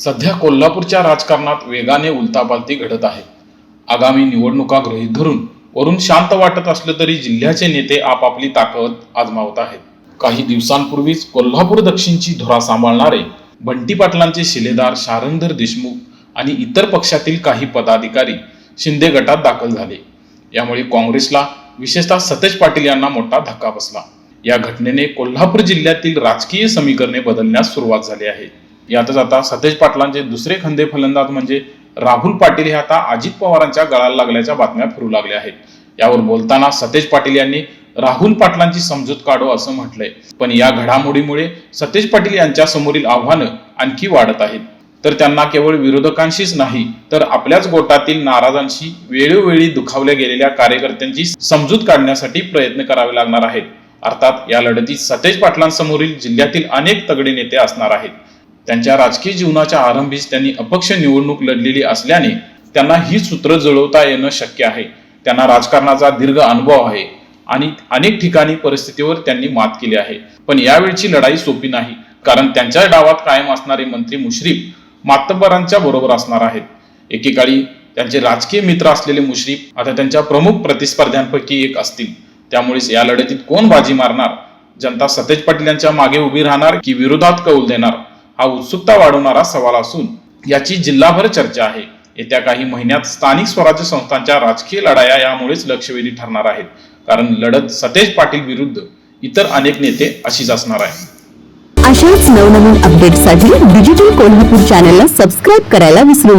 सध्या कोल्हापूरच्या राजकारणात वेगाने उलतापालती घडत आहे. आगामी निवडणुका गृहीत धरून वरून शांत वाटत असलं तरी जिल्ह्याचे नेते आपापली ताकद आजमावत आहेत. काही दिवसांपूर्वीच कोल्हापूर दक्षिणची धुरा सांभाळणारे बंटी पाटलांचे शिलेदार शारंधर देशमुख आणि इतर पक्षातील काही पदाधिकारी शिंदे गटात दाखल झाले. यामुळे काँग्रेसला विशेषतः सतेज पाटील यांना मोठा धक्का बसला. या घटनेने कोल्हापूर जिल्ह्यातील राजकीय समीकरणे बदलण्यास सुरुवात झाली आहे. यातच आता सतेज पाटलांचे दुसरे खंदे फलंदाज म्हणजे राहुल पाटील हे आता अजित पवारांच्या गळाला लागल्याच्या बातम्या फिरू लागल्या आहेत. यावर बोलताना सतेज पाटील यांनी राहुल पाटलांची समजूत काढो असं म्हटलंय. पण या घडामोडीमुळे सतेज पाटील यांच्या समोरील आव्हानं आणखी वाढत आहेत. तर त्यांना केवळ विरोधकांशीच नाही तर आपल्याच गोटातील नाराजांशी वेळोवेळी दुखावल्या गेलेल्या कार्यकर्त्यांची समजूत काढण्यासाठी प्रयत्न करावे लागणार आहेत. अर्थात या लढतीत सतेज पाटलांसमोरील जिल्ह्यातील अनेक तगडे नेते असणार आहेत. त्यांच्या राजकीय जीवनाच्या आरंभीच त्यांनी अपक्ष निवडणूक लढलेली असल्याने त्यांना ही सूत्र जुळवता येणं शक्य आहे. त्यांना राजकारणाचा दीर्घ अनुभव आहे आणि अनेक ठिकाणी परिस्थितीवर त्यांनी मात केली आहे. पण यावेळची लढाई सोपी नाही कारण त्यांच्या डावात कायम असणारे मंत्री मुश्रीफ मातब्बरांच्या बरोबर असणार आहेत. एकेकाळी त्यांचे राजकीय मित्र असलेले मुश्रीफ आता त्यांच्या प्रमुख प्रतिस्पर्ध्यांपैकी एक असतील. त्यामुळेच या लढतीत कोण बाजी मारणार? जनता सतेज पाटील यांच्या मागे उभी राहणार की विरोधात कौल देणार? हा उत्सुकता वाढवणारा सवाल असून याची जिल्हाभर चर्चा आहे. येत्या काही महिन्यात स्थानिक स्वराज्य संस्थांच्या राजकीय लढाया यामुळेच लक्षवेधी ठरणार आहेत. कारण लढत सतेज पाटील विरुद्ध इतर अनेक नेते अशीच असणार आहे अशाच नवनवीन अपडेटसाठी डिजिटल कोल्हापूर चॅनलला सबस्क्राईब करायला विसरू नका.